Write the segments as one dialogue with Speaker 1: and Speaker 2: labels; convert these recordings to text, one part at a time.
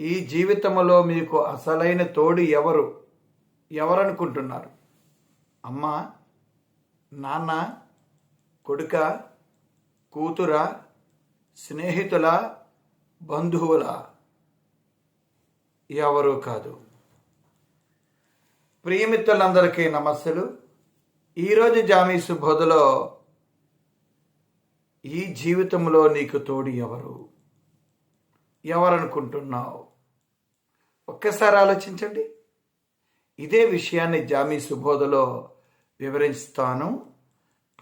Speaker 1: ఈ జీవితంలో మీకు అసలైన తోడు ఎవరు? ఎవరనుకుంటున్నారు? అమ్మ నాన్న కొడుక కూతుర స్నేహితుల బంధువుల? ఎవరు కాదు. ప్రియమిత్రులందరికీ నమస్సులు. ఈరోజు జామీసు సుబోధలో ఈ జీవితంలో నీకు తోడు ఎవరు? ఎవరనుకుంటున్నావు? ఒక్కసారి ఆలోచించండి. ఇదే విషయాన్ని జామీ సుబోధలో వివరిస్తాను.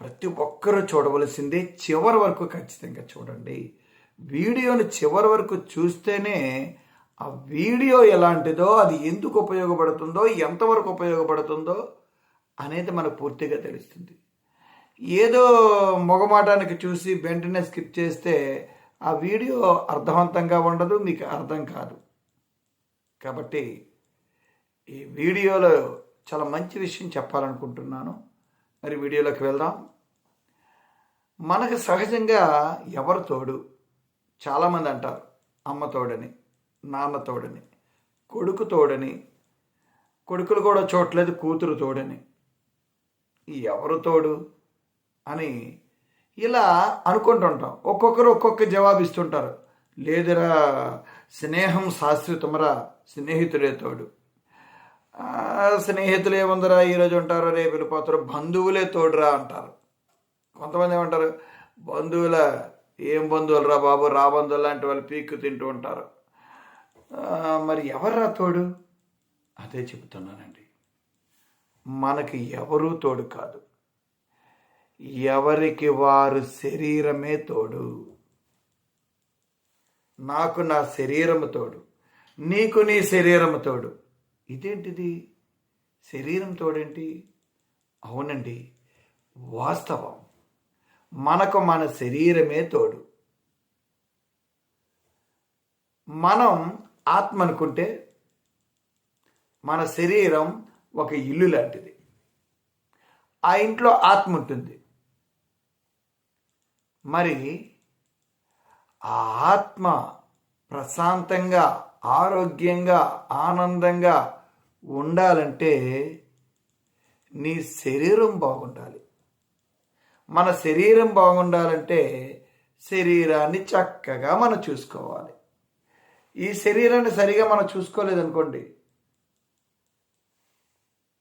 Speaker 1: ప్రతి ఒక్కరూ చూడవలసిందే చివరి వరకు ఖచ్చితంగా చూడండి. వీడియోను చివరి వరకు చూస్తేనే ఆ వీడియో ఎలాంటిదో అది ఎందుకు ఉపయోగపడుతుందో ఎంతవరకు ఉపయోగపడుతుందో అనేది మనకు పూర్తిగా తెలుస్తుంది. ఏదో మొగమాటానికి చూసి వెంటనే స్కిప్ చేస్తే ఆ వీడియో అర్థవంతంగా ఉండదు మీకు అర్థం కాదు. కాబట్టి ఈ వీడియోలో చాలా మంచి విషయం చెప్పాలనుకుంటున్నాను. మరి వీడియోలోకి వెళ్దాం. మనకు సహజంగా ఎవరు తోడు? చాలామంది అంటారు. అమ్మ తోడని నాన్న తోడని కొడుకు తోడని కొడుకులు కూడా చూడలేదు కూతురు తోడని. ఎవరు తోడు అని ఇలా అనుకుంటుంటాం. ఒక్కొక్కరు ఒక్కొక్క జవాబు ఇస్తుంటారు లేదురా స్నేహం శాశ్వతమరా స్నేహితుడే తోడు. స్నేహితులు ఏముందరా ఈరోజు ఉంటారు రేపు వెళ్ళిపోతారు. బంధువులే తోడురా అంటారు. కొంతమంది ఏమంటారు? బంధువుల ఏం బంధువులు రా బాబు? రా బంధువులు లాంటి వాళ్ళు పీక్కు తింటూ ఉంటారు. మరి ఎవర్రా తోడు? అదే చెబుతున్నానండి. మనకి ఎవరూ తోడు కాదు. ఎవరికి వారు శరీరమే తోడు. నాకు నా శరీరము తోడు. నీకు నీ శరీరము తోడు. ఇదేంటిది? శరీరం తోడేంటి? అవునండి వాస్తవం. మనకు మన శరీరమే తోడు. మనం ఆత్మ అనుకుంటే మన శరీరం ఒక ఇల్లు లాంటిది. ఆ ఇంట్లో ఆత్మ ఉంటుంది. మరి ఆ ఆత్మ ప్రశాంతంగా ఆరోగ్యంగా ఆనందంగా ఉండాలంటే నీ శరీరం బాగుండాలి. మన శరీరం బాగుండాలంటే శరీరాన్ని చక్కగా మనం చూసుకోవాలి. ఈ శరీరాన్ని సరిగా మనం చూసుకోలేదనుకోండి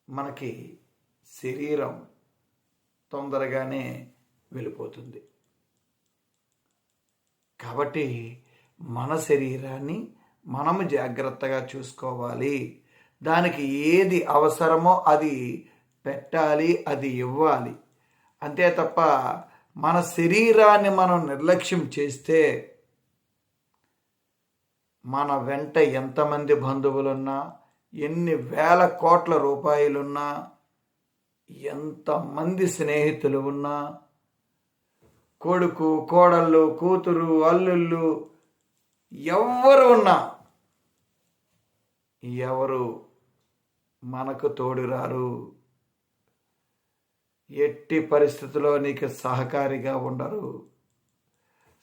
Speaker 1: మనకి శరీరం తొందరగానే వెళ్ళిపోతుంది. కాబట్టి మన శరీరాన్ని మనము జాగ్రత్తగా చూసుకోవాలి. దానికి ఏది అవసరమో అది పెట్టాలి అది ఇవ్వాలి. అంతే తప్ప మన శరీరాన్ని మనం నిర్లక్ష్యం చేస్తే మన వెంట ఎంతమంది బంధువులున్నా ఎన్ని వేల కోట్ల రూపాయలున్నా ఎంతమంది స్నేహితులు ఉన్నా కొడుకు కోడళ్ళు కూతురు అల్లుళ్ళు ఎవరు ఉన్నా ఎవరు మనకు తోడురారు? ఎట్టి పరిస్థితిలో నీకు సహకారిగా ఉండరు.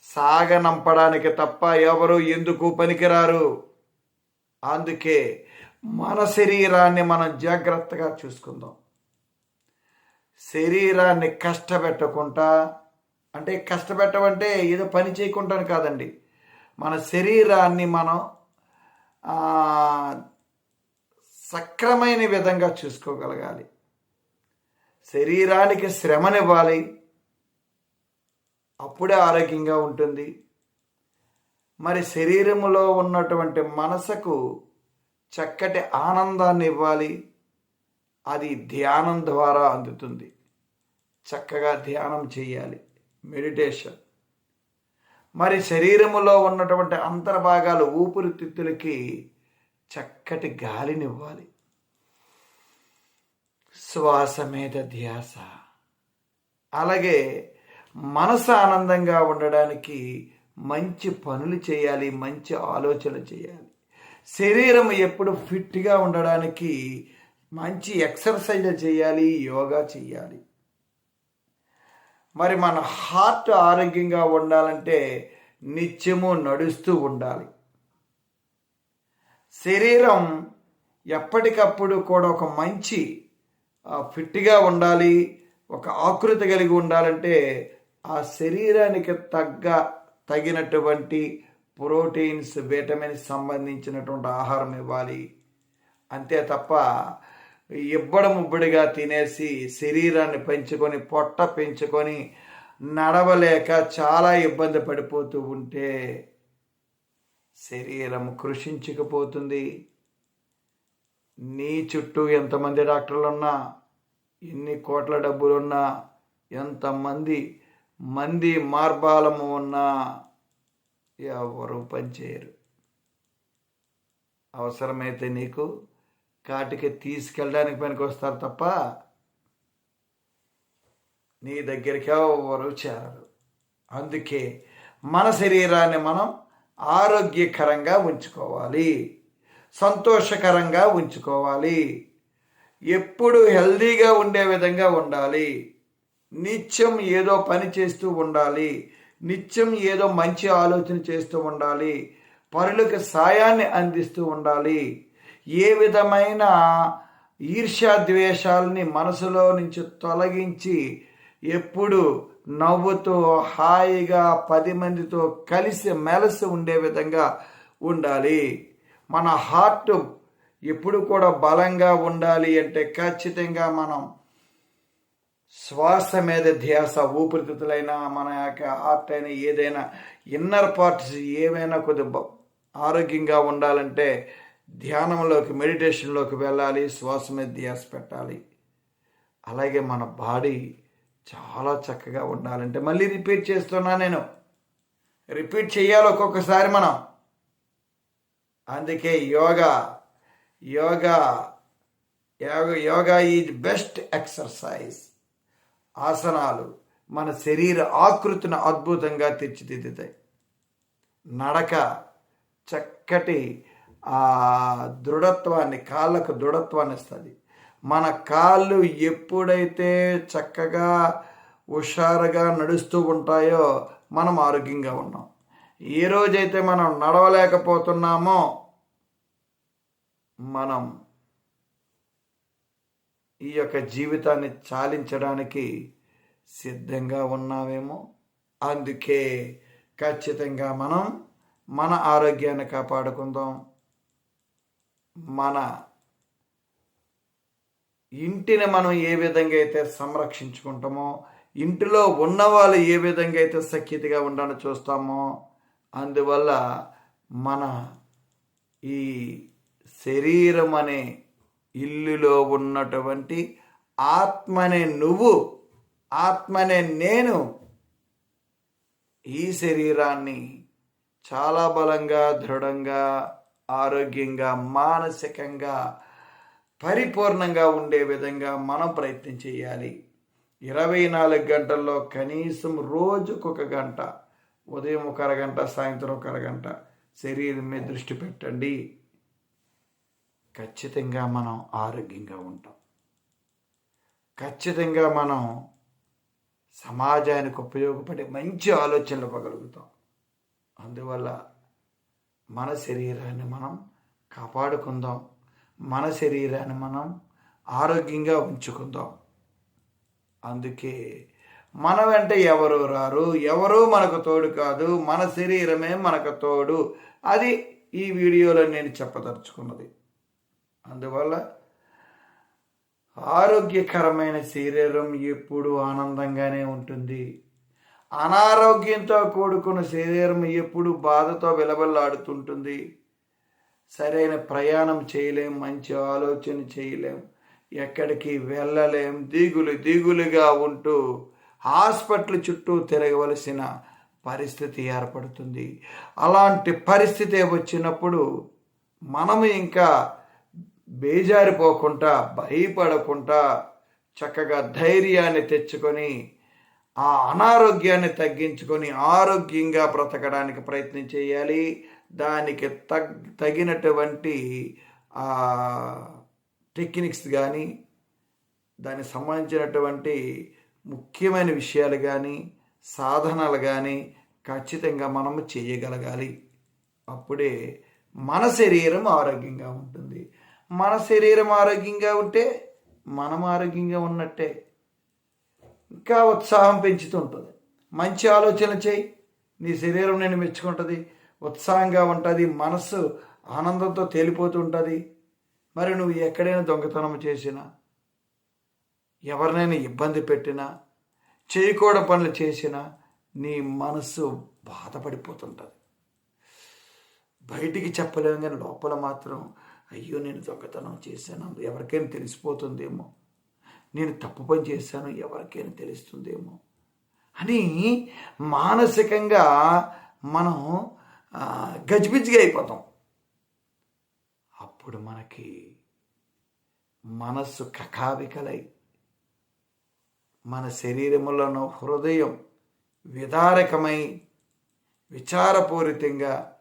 Speaker 1: సాగనంపడానికి తప్ప ఎవరు ఎందుకు పనికిరారు? అందుకే మన శరీరాన్ని మనం జాగ్రత్తగా చూసుకుందాం. శరీరాన్ని కష్టపెట్టకుండా అంటే కష్టపెట్టమంటే ఏదో పని చేయకుండా కాదండి. మన శరీరాన్ని మనం సక్రమైన విధంగా చూసుకోగలగాలి. శరీరానికి శ్రమనివ్వాలి. అప్పుడే ఆరోగ్యంగా ఉంటుంది. మరి శరీరంలో ఉన్నటువంటి మనసుకు చక్కటి ఆనందాన్ని ఇవ్వాలి. అది ధ్యానం ద్వారా అందుతుంది. చక్కగా ధ్యానం చేయాలి. మెడిటేషన్. మరి శరీరములో ఉన్నటువంటి అంతర్భాగాలు ఊపిరితిత్తులకి చక్కటి గాలినివ్వాలి. శ్వాస మీద ధ్యాస. అలాగే మనసు ఆనందంగా ఉండడానికి మంచి పనులు చేయాలి మంచి ఆలోచనలు చేయాలి. శరీరం ఎప్పుడు ఫిట్గా ఉండడానికి మంచి ఎక్సర్సైజ్ చేయాలి యోగా చేయాలి. మరి మన హార్ట్ ఆరోగ్యంగా ఉండాలంటే నిత్యము నడుస్తూ ఉండాలి. శరీరం ఎప్పటికప్పుడు కూడా ఒక మంచి ఫిట్గా ఉండాలి ఒక ఆకృతి కలిగి ఉండాలంటే ఆ శరీరానికి తగ్గ తగినటువంటి ప్రోటీన్స్ విటమిన్స్ సంబంధించినటువంటి ఆహారం ఇవ్వాలి. అంతే తప్ప ఇబ్బడి ముబ్బడిగా తినేసి శరీరాన్ని పెంచుకొని పొట్ట పెంచుకొని నడవలేక చాలా ఇబ్బంది పడిపోతూ ఉంటే శరీరం కృషించుకుపోతుంది. నీ చుట్టూ ఎంతమంది డాక్టర్లు ఉన్నా ఎన్ని కోట్ల డబ్బులున్నా ఎంతమంది మంది మార్బాలము ఉన్నా ఎవరు పనిచేయరు. అవసరమైతే నీకు కాటికి తీసుకెళ్ళడానికి పనికి వస్తారు తప్ప నీ దగ్గరికి ఎవరు చేరరు. అందుకే మన శరీరాన్ని మనం ఆరోగ్యకరంగా ఉంచుకోవాలి. సంతోషకరంగా ఉంచుకోవాలి. ఎప్పుడు హెల్దీగా ఉండే విధంగా ఉండాలి. నిత్యం ఏదో పని చేస్తూ ఉండాలి. నిత్యం ఏదో మంచి ఆలోచన చేస్తూ ఉండాలి. పరులకు సాయాన్ని అందిస్తూ ఉండాలి. ఏ విధమైన ఈర్ష్యాద్వేషాలని మనసులో నుంచి తొలగించి ఎప్పుడు నవ్వుతూ హాయిగా పది మందితో కలిసి మెలసి ఉండే విధంగా ఉండాలి. మన హార్ట్ ఎప్పుడు కూడా బలంగా ఉండాలి అంటే ఖచ్చితంగా మనం శ్వాస మీద ధ్యాస ఊపిరితిత్తులైనా మన యొక్క హార్ట్ అయినా ఏదైనా ఇన్నర్ పార్ట్స్ ఏవైనా కొద్ది బ- ఆరోగ్యంగా ఉండాలంటే ధ్యానంలోకి మెడిటేషన్లోకి వెళ్ళాలి శ్వాస మీద ధ్యాస పెట్టాలి. అలాగే మన బాడీ చాలా చక్కగా ఉండాలంటే మళ్ళీ రిపీట్ చేస్తున్నా నేను. రిపీట్ చేయాలి ఒక్కొక్కసారి మనం. అందుకే yoga yoga yoga yoga is best exercise. ఆసనాలు మన శరీర ఆకృతిని అద్భుతంగా తీర్చిదిద్దుతాయి. నడక చక్కటి ఆ దృఢత్వాన్ని కాళ్ళకు దృఢత్వాన్ని ఇస్తుంది. మన కాళ్ళు ఎప్పుడైతే చక్కగా హుషారుగా నడుస్తూ ఉంటాయో మనం ఆరోగ్యంగా ఉన్నాం. ఏ రోజైతే మనం నడవలేకపోతున్నామో మనం ఈ యొక్క జీవితాన్ని చాలించడానికి సిద్ధంగా ఉన్నామేమో. అందుకే ఖచ్చితంగా మనం మన ఆరోగ్యాన్ని కాపాడుకుందాం. మన ఇంటిని మనం ఏ విధంగా అయితే సంరక్షించుకుంటామో ఇంటిలో ఉన్నవాళ్ళు ఏ విధంగా అయితే సఖ్యతగా ఉండాలని చూస్తామో అందువల్ల మన ఈ శరీరం అనే ఇల్లులో ఉన్నటువంటి ఆత్మనే నువ్వు ఆత్మనే నేను ఈ శరీరాన్ని చాలా బలంగా దృఢంగా ఆరోగ్యంగా మానసికంగా పరిపూర్ణంగా ఉండే విధంగా మనం ప్రయత్నం చేయాలి. ఇరవై నాలుగు గంటల్లో కనీసం రోజుకొక గంట ఉదయం ఒక అరగంట సాయంత్రం ఒక అరగంట శరీరం మీద దృష్టి పెట్టండి. ఖచ్చితంగా మనం ఆరోగ్యంగా ఉంటాం. ఖచ్చితంగా మనం సమాజానికి ఉపయోగపడే మంచి ఆలోచనలు ఇవ్వగలుగుతాం. అందువల్ల మన శరీరాన్ని మనం కాపాడుకుందాం. మన శరీరాన్ని మనం ఆరోగ్యంగా ఉంచుకుందాం. అందుకే మన వెంట ఎవరు రారు? ఎవరు మనకు తోడు కాదు? మన శరీరమే మనకు తోడు. అది ఈ వీడియోలో నేను చెప్పదలుచుకున్నది. అందువల్ల ఆరోగ్యకరమైన శరీరం ఎప్పుడు ఆనందంగానే ఉంటుంది. అనారోగ్యంతో కూడుకున్న శరీరం ఎప్పుడు బాధతో విలవల్లాడుతుంటుంది. సరైన ప్రయాణం చేయలేం మంచి ఆలోచన చేయలేం ఎక్కడికి వెళ్ళలేం దిగులు దిగులుగా ఉంటూ హాస్పిటల్ చుట్టూ తిరగవలసిన పరిస్థితి ఏర్పడుతుంది. అలాంటి పరిస్థితి వచ్చినప్పుడు మనము ఇంకా బేజారిపోకుండా భయపడకుండా చక్కగా ధైర్యాన్ని తెచ్చుకొని ఆ అనారోగ్యాన్ని తగ్గించుకొని ఆరోగ్యంగా బ్రతకడానికి ప్రయత్నం చేయాలి. దానికి తగ్ తగినటువంటి టెక్నిక్స్ కానీ దానికి సంబంధించినటువంటి ముఖ్యమైన విషయాలు కానీ సాధనాలు కానీ ఖచ్చితంగా మనము చేయగలగాలి. అప్పుడే మన శరీరం ఆరోగ్యంగా ఉంటుంది. మన శరీరం ఆరోగ్యంగా ఉంటే మనం ఆరోగ్యంగా ఉన్నట్టే. ఇంకా ఉత్సాహం పెంచుతూ ఉంటుంది. మంచి ఆలోచన చేయి. నీ శరీరం నేను మెచ్చుకుంటుంది. ఉత్సాహంగా ఉంటుంది. మనస్సు ఆనందంతో తేలిపోతూ ఉంటుంది. మరి నువ్వు ఎక్కడైనా దొంగతనం చేసినా ఎవరినైనా ఇబ్బంది పెట్టినా చేయకూడని పనులు చేసినా నీ మనస్సు బాధపడిపోతుంటుంది. బయటికి చెప్పలేము కానీ లోపల మాత్రం అయ్యో నేను దొంగతనం చేశాను. ఎవరికైనా తెలిసిపోతుందేమో. నేను తప్పు పని చేశాను ఎవరికైనా తెలుస్తుందేమో అని మానసికంగా మనం గజిబిజిగా అయిపోతాం. అప్పుడు మనకి మనస్సు కకావికలై మన శరీరములను హృదయం విదారకమై విచారపూరితంగా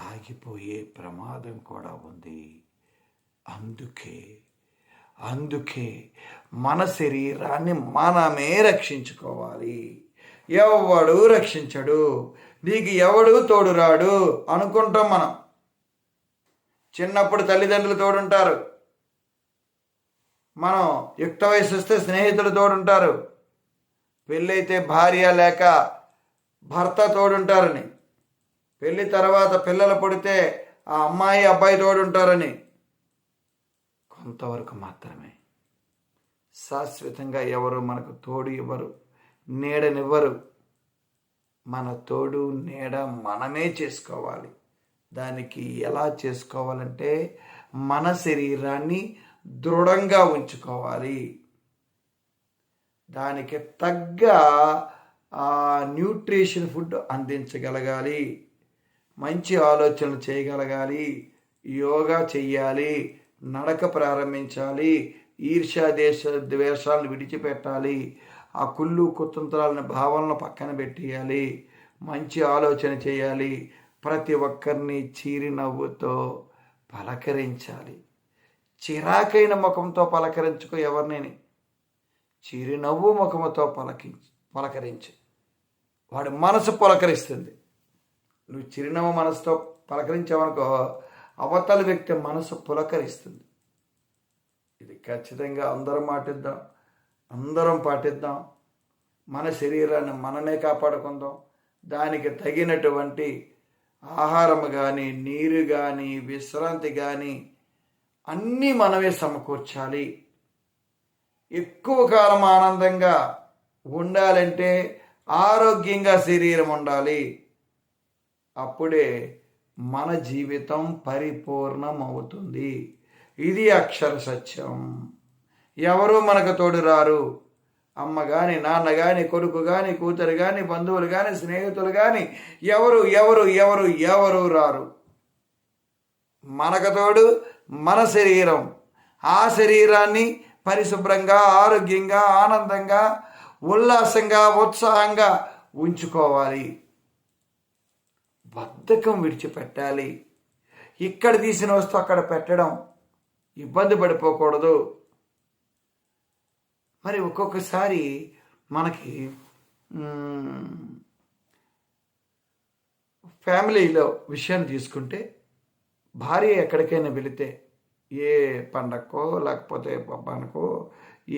Speaker 1: ఆగిపోయే ప్రమాదం కూడా ఉంది. అందుకే అందుకే మన శరీరాన్ని మనమే రక్షించుకోవాలి. ఎవడు రక్షించడు? నీకు ఎవడు తోడురాడు? అనుకుంటాం మనం. చిన్నప్పుడు తల్లిదండ్రులు తోడుంటారు. మనం యుక్త వయసు వస్తే స్నేహితులు తోడుంటారు. పెళ్ళైతే భార్య లేక భర్త తోడుంటారని. పెళ్ళి తర్వాత పిల్లలు పుడితే ఆ అమ్మాయి అబ్బాయి తోడుంటారని. కొంతవరకు మాత్రమే. శాశ్వతంగా ఎవరు మనకు తోడు ఇవ్వరు నీడనివ్వరు. మన తోడు నీడ మనమే చేసుకోవాలి. దానికి ఎలా చేసుకోవాలంటే మన శరీరాన్ని దృఢంగా ఉంచుకోవాలి. దానికి తగ్గ న్యూట్రిషన్ ఫుడ్ అందించగలగాలి. మంచి ఆలోచనలు చేయగలగాలి. యోగా చెయ్యాలి. నడక ప్రారంభించాలి. ఈర్ష్యా దేశ ద్వేషాలను విడిచిపెట్టాలి. ఆ కుళ్ళు కుతంత్రాలను భావనలను పక్కన పెట్టేయాలి. మంచి ఆలోచన చేయాలి. ప్రతి ఒక్కరిని చీరినవ్వుతో పలకరించాలి. చిరాకైన ముఖంతో పలకరించుకో ఎవరిని చిరునవ్వు ముఖముతో పలకించి పలకరించు. వాడి మనసు పలకరిస్తుంది. నువ్వు చిరునవ్వు మనసుతో పలకరించావనుకో అవతల వ్యక్తి మనసు పులకరిస్తుంది. ఇది ఖచ్చితంగా అందరం పాటిద్దాం అందరం పాటిద్దాం. మన శరీరాన్ని మనమే కాపాడుకుందాం. దానికి తగినటువంటి ఆహారం కానీ నీరు కానీ విశ్రాంతి కానీ అన్నీ మనమే సమకూర్చాలి. ఎక్కువ కాలం ఆనందంగా ఉండాలంటే ఆరోగ్యంగా శరీరం ఉండాలి. అప్పుడే మన జీవితం పరిపూర్ణం అవుతుంది ఇది అక్షర సత్యం. ఎవరు మనకు తోడు రారు అమ్మ కానీ నాన్న కానీ కొడుకు కానీ కూతురు కానీ బంధువులు కానీ స్నేహితులు కానీ ఎవరు ఎవరు ఎవరు ఎవరు రారు? మనకు తోడు మన శరీరం. ఆ శరీరాన్ని పరిశుభ్రంగా ఆరోగ్యంగా ఆనందంగా ఉల్లాసంగా ఉత్సాహంగా ఉంచుకోవాలి. బద్ధకం విడిచిపెట్టాలి. ఇక్కడ తీసిన వస్తువు అక్కడ పెట్టడం ఇబ్బంది పడిపోకూడదు. మరి ఒక్కొక్కసారి మనకి ఫ్యామిలీలో విషయాన్ని తీసుకుంటే భార్య ఎక్కడికైనా వెళితే ఏ పండక్కో లేకపోతే పబ్బానికో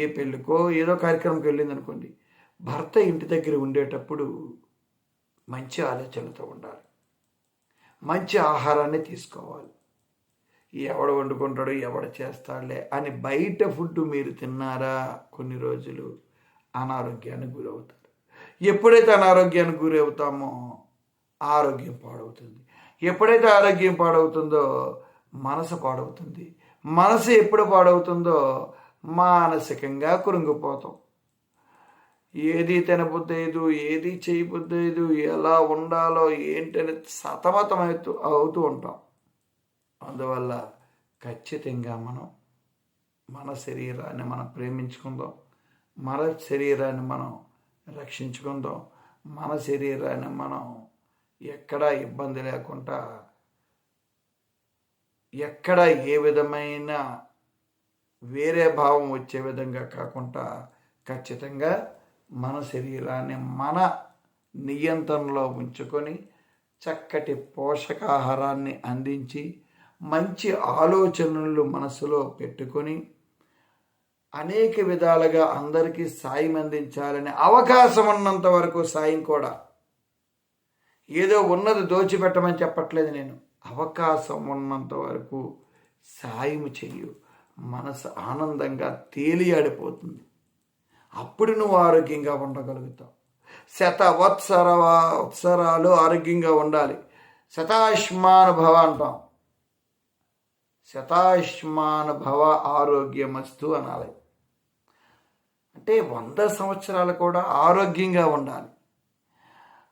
Speaker 1: ఏ పెళ్ళికో ఏదో కార్యక్రమంకి వెళ్ళింది అనుకోండి భర్త ఇంటి దగ్గర ఉండేటప్పుడు మంచి ఆలోచనలతో ఉండాలి. మంచి ఆహారాన్ని తీసుకోవాలి. ఎవడు వండుకుంటాడు ఎవడు చేస్తాడులే అని బయట ఫుడ్ మీరు తిన్నారా కొన్ని రోజులు అనారోగ్యానికి గురవుతారు. ఎప్పుడైతే అనారోగ్యానికి గురవుతామో ఆరోగ్యం పాడవుతుంది. ఎప్పుడైతే ఆరోగ్యం పాడవుతుందో మనసు పాడవుతుంది. మనసు ఎప్పుడు పాడవుతుందో మానసికంగా కురుంగిపోతాం ఏది తినబుద్దలేదు ఏది చేయబుద్దలేదు ఎలా ఉండాలో ఏంటని సతమతం అవుతూ అవుతూ ఉంటాం. అందువల్ల ఖచ్చితంగా మనం మన శరీరాన్ని మనం ప్రేమించుకుందాం. మన శరీరాన్ని మనం రక్షించుకుందాం. మన శరీరాన్ని మనం ఎక్కడా ఇబ్బంది లేకుండా ఎక్కడ ఏ విధమైన వేరే భావం వచ్చే విధంగా కాకుండా ఖచ్చితంగా మన శరీరాన్ని మన నియంత్రణలో ఉంచుకొని చక్కటి పోషకాహారాన్ని అందించి మంచి ఆలోచనలు మనసులో పెట్టుకొని అనేక విధాలుగా అందరికీ సాయం అందించాలని అవకాశం ఉన్నంత వరకు సాయం కూడా. ఏదో ఉన్నది దోచిపెట్టమని చెప్పట్లేదు నేను. అవకాశం ఉన్నంత వరకు సాయం చెయ్యు. మనసు ఆనందంగా తేలియాడిపోతుంది. అప్పుడు నువ్వు ఆరోగ్యంగా ఉండగలుగుతావు. శత వత్సర వత్సరాలు ఆరోగ్యంగా ఉండాలి. శతాయుష్మానుభవ అంటాం. శతాయుష్మానుభవ ఆరోగ్యమస్తు అనాలి. అంటే వంద సంవత్సరాలు కూడా ఆరోగ్యంగా ఉండాలి.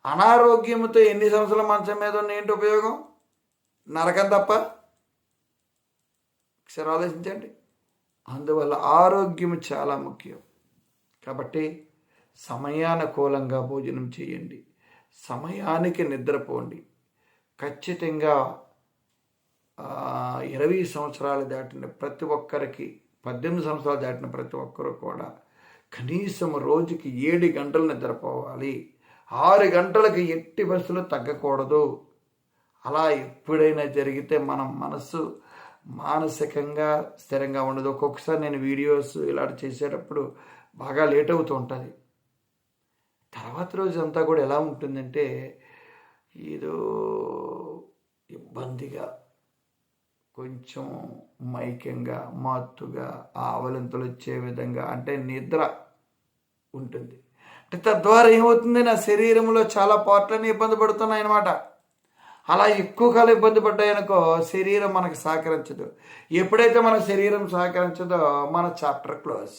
Speaker 1: అనారోగ్యంతో ఎన్ని సంవత్సరాల మంచం మీద ఉన్న ఏంటి ఉపయోగం? నరకం తప్ప? ఒకసారి ఆలోచించండి. అందువల్ల ఆరోగ్యం చాలా ముఖ్యం. కాబట్టి సమయానుకూలంగా భోజనం చేయండి. సమయానికి నిద్రపోండి. ఖచ్చితంగా ఇరవై సంవత్సరాలు దాటిన ప్రతి ఒక్కరికి పద్దెనిమిది సంవత్సరాలు దాటిన ప్రతి ఒక్కరు కూడా కనీసం రోజుకి ఏడు గంటలు నిద్రపోవాలి. ఆరు గంటలకు ఎట్టి బస్సులు తగ్గకూడదు. అలా ఎప్పుడైనా జరిగితే మనం మనస్సు మానసికంగా స్థిరంగా ఉండదు. ఒక్కొక్కసారి నేను వీడియోస్ ఇలాంటి చేసేటప్పుడు బాగా లేట్ అవుతూ ఉంటుంది. తర్వాత రోజు అంతా కూడా ఎలా ఉంటుందంటే ఏదో ఇబ్బందిగా కొంచెం మైకంగా మత్తుగా ఆవలింతలు వచ్చే విధంగా అంటే నిద్ర ఉంటుంది. అంటే తద్వారా ఏమవుతుంది? నా శరీరంలో చాలా పార్ట్లన్నీ ఇబ్బంది పడుతున్నాయి అన్నమాట. అలా ఎక్కువ కాలం ఇబ్బంది పడ్డాయనుకో శరీరం మనకు సహకరించదు. ఎప్పుడైతే మన శరీరం సహకరించదో మన చాప్టర్ క్లోజ్.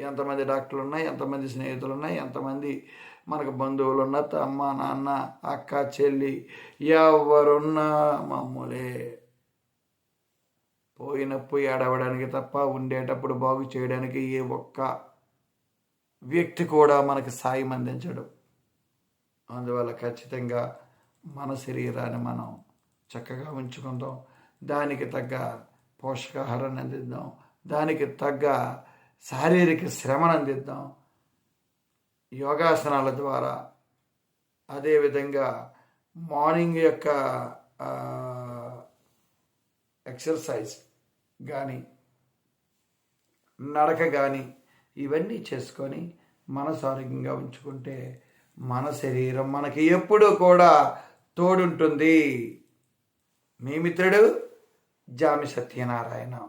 Speaker 1: ఎంతమంది డాక్టర్లు ఉన్నాయి ఎంతమంది స్నేహితులు ఉన్నాయి ఎంతమంది మనకు బంధువులు ఉన్న అమ్మ నాన్న అక్క చెల్లి ఎవరున్నా మామూలే పోయినప్పుడు ఏడవడానికి తప్ప ఉండేటప్పుడు బాగు చేయడానికి ఏ ఒక్క వ్యక్తి కూడా మనకు సాయం అందించడు. అందువల్ల ఖచ్చితంగా మన శరీరాన్ని మనం చక్కగా ఉంచుకుందాం. దానికి తగ్గ పోషకాహారాన్ని అందిద్దాం. దానికి తగ్గ శారీరక శ్రమను అందిద్దాం. యోగాసనాల ద్వారా అదేవిధంగా మార్నింగ్ యొక్క ఎక్సర్సైజ్ కానీ నడక కానీ ఇవన్నీ చేసుకొని మనసు ఆరోగ్యంగా ఉంచుకుంటే మన శరీరం మనకి ఎప్పుడూ కూడా తోడుంటుంది. మీ మిత్రుడు జామి సత్యనారాయణ.